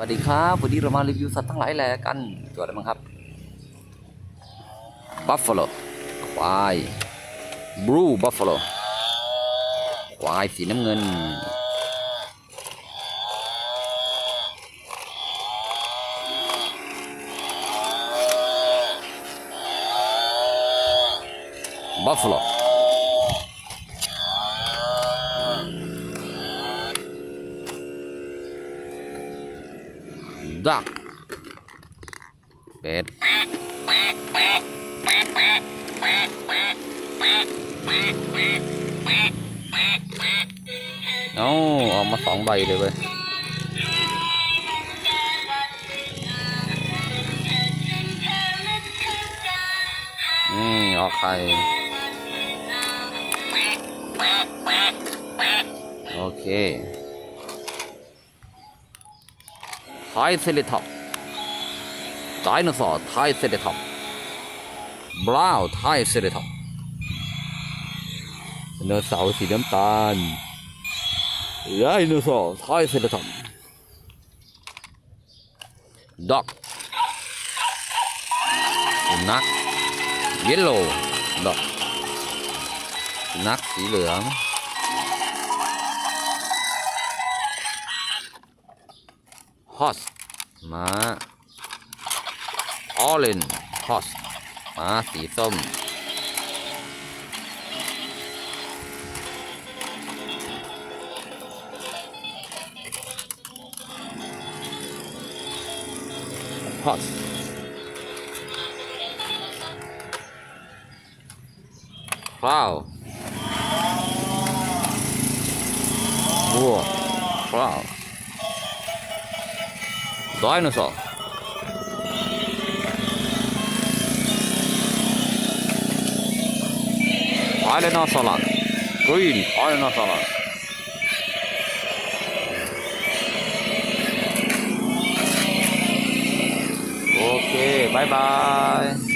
สวัสดีครับวันนี้เรามารีวิวสัตว์ทั้งหลายแหล่กันตัวอะไรบ้างครับบัฟฟาโลควายบลูบัฟฟาโลควายสีน้ำเงินบัฟฟาโล ดักเป็ดเอาออกมาสองใบเลยเว้ยอืมออกไข่โอเค ไทยเซเลท็อปไดโนเสาร์ไทยเซเลท็อปบราวไทยเซเลท็อปไดโนเสาร์สีน้ำตาลไดโนเสาร์ไทยเซเลท็อปด็อกนัขเยลโล่ดอกนัขสีเหลือง ฮอสม้าออเรนฮอสม้าสีส้มฮอส Wow. Wow. Wow. Dinosaur. Tyrannosaurus. Green Tyrannosaurus. Okay, bye bye.